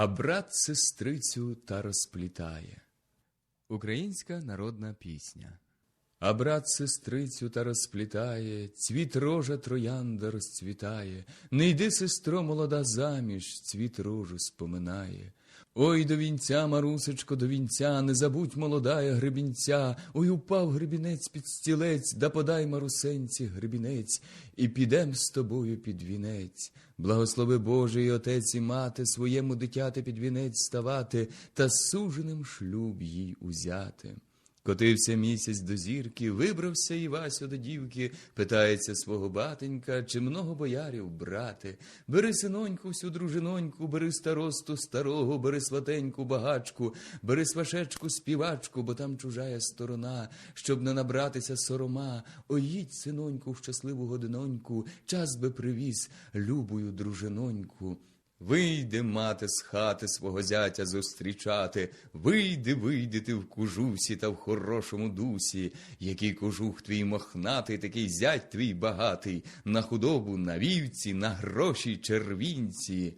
а брат сестрицю та розплітає. Українська народна пісня. А брат сестрицю та розплітає, цвіт рожа троянда розцвітає. Не йди, сестро, молода заміж, цвіт рожу споминає. Ой, до вінця, марусечко, до вінця, не забудь молодая гребінця. Ой, упав гребінець під стілець, да подай марусенці гребінець, і підем з тобою під вінець. Благослови Боже і отець і мати своєму дитяти під вінець ставати та суженим шлюб їй узяти. Котився місяць до зірки, вибрався Івасю до дівки, питається свого батенька, чи много боярів брати. Бери синоньку, всю дружиноньку, бери старосту старого, бери сватеньку багачку, бери свашечку співачку, бо там чужая сторона, щоб не набратися сорома. Ой, їдь, синоньку, в щасливу годиноньку, час би привіз, любую дружиноньку. Вийде мати з хати свого зятя зустрічати, вийди, вийди ти в кужусі та в хорошому дусі, який кожух твій мохнатий, такий зять твій багатий, на худобу, на вівці, на гроші червінці.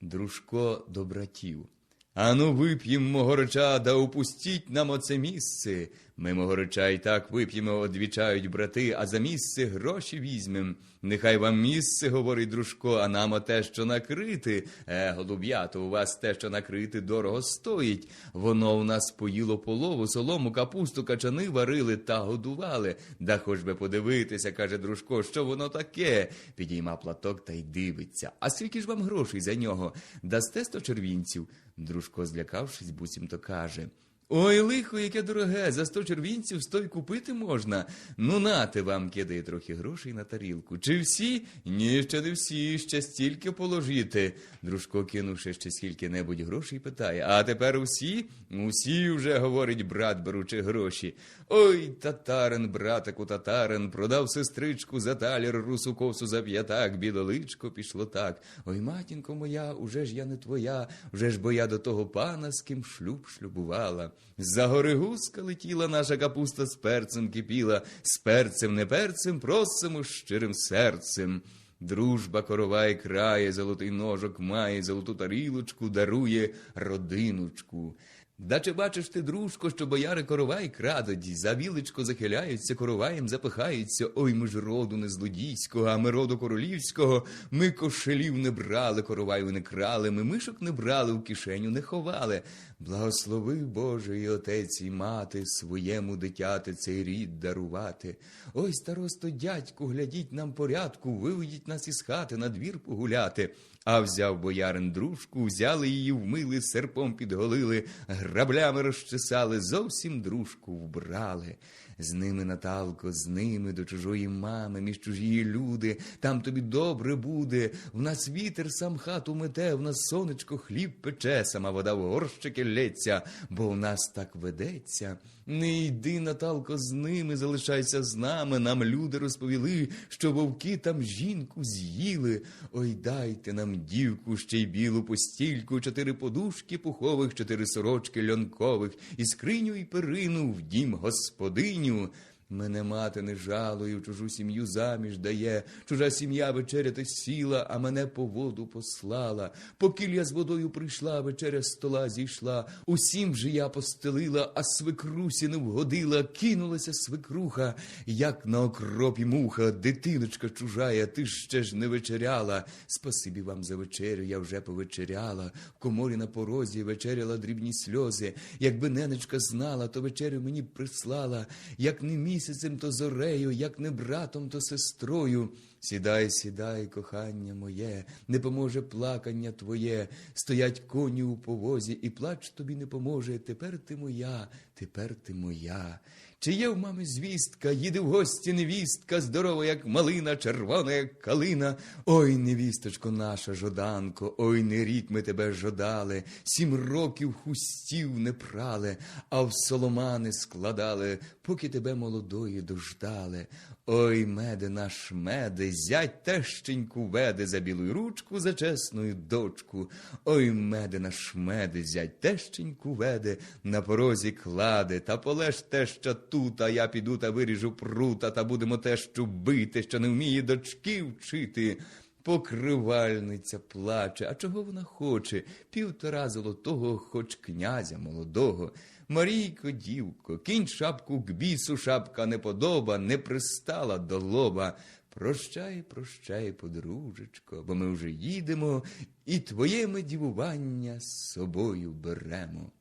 Дружко до братів. Ану, вип'єм мого реча, да упустіть нам оце місце. Ми мого реча і так вип'ємо, одвічають брати, а за місце гроші візьмем. Нехай вам місце, говорить дружко, а нам оте, що накрити. Е, голуб'ято, у вас те, що накрити, дорого стоїть. Воно у нас поїло полову, солому, капусту, качани варили та годували. Да хоч би подивитися, каже дружко, що воно таке. Підійма платок та й дивиться. А скільки ж вам грошей за нього? Дасте сто червінців? Дружко, злякавшись, буцімто каже. Ой, лихо, яке дороге, за сто червінців сто й купити можна. Ну, нате вам кидає трохи грошей на тарілку. Чи всі? Ні, ще не всі, ще стільки положити. Дружко, кинувши ще скільки-небудь грошей, питає. А тепер усі? Усі вже, говорить брат, беручи гроші. Ой, татарин, братику, татарин, продав сестричку за талір, русу косу за п'ятак, бідоличко пішло так. Ой, матінко моя, уже ж я не твоя, вже ж бо я до того пана, з ким шлюб шлюбувала. За гори гуска летіла наша капуста з перцем кипіла, з перцем не перцем, просимо щирим серцем. Дружба корова і крає, золотий ножок має, золоту тарілочку дарує родиночку. Да чи бачиш ти, дружко, що бояри коровай крадуть, за вілечко захиляються, короваєм запихаються. Ой, ми ж роду не злодійського, а ми роду королівського. Ми кошелів не брали, короваю не крали, ми мишок не брали, в кишеню не ховали. Благослови Боже і отець і мати своєму дитяти цей рід дарувати. Ой, старосто, дядьку, глядіть нам порядку, виведіть нас із хати на двір погуляти. А взяв боярин дружку, взяли її, вмили, серпом підголили, граблями розчесали, зовсім дружку вбрали. З ними, Наталко, з ними до чужої мами, між чужі люди, там тобі добре буде. В нас вітер сам хату мете, в нас сонечко хліб пече, сама вода в горщики лється, бо в нас так ведеться. Не йди, Наталко, з ними, залишайся з нами. Нам люди розповіли, що вовки там жінку з'їли. Ой, дайте нам дівку, ще й білу постільку, чотири подушки пухових, чотири сорочки льонкових, і скриню, і перину в дім господиню. caminho Мене мати не жалує, в чужу сім'ю заміж дає, чужа сім'я вечеряти сіла, а мене по воду послала. Покіль я з водою прийшла, вечеря з стола зійшла. Усім же я постелила, а свекрусі не вгодила, кинулася свекруха, як на окропі муха, дитиночка чужая, ти ще ж не вечеряла. Спасибі вам за вечерю, я вже повечеряла. В коморі на порозі вечеряла дрібні сльози. Якби ненечка знала, то вечерю мені прислала, як не місяцем, то зорею, як не братом, то сестрою. Сідай, сідай, кохання моє, не поможе плакання твоє. Стоять коні у повозі, і плач тобі не поможе. Тепер ти моя, тепер ти моя. Чи є в мами звістка, їде в гості невістка, здорова, як малина, червона, як калина. Ой, невісточко наша, жоданко, ой, не рік ми тебе жодали, сім років хустів не прали, а в соломани складали, поки тебе молодої дождали. Ой, меде наш меде, зять тещеньку веде за білу ручку, за чесною дочку. Ой, меде наш меде, зять тещеньку веде, на порозі кладе, та полеж теща тут, а я піду та виріжу прута, та будемо тещу бити, що не вміє дочки вчити. Покривальниця плаче, а чого вона хоче? Півтора золотого, хоч князя молодого. Марійко, дівко, кінь шапку к бісу, шапка не подоба, не пристала до лоба. Прощай, прощай, подружечко, бо ми вже їдемо, і твоє ми дівування з собою беремо.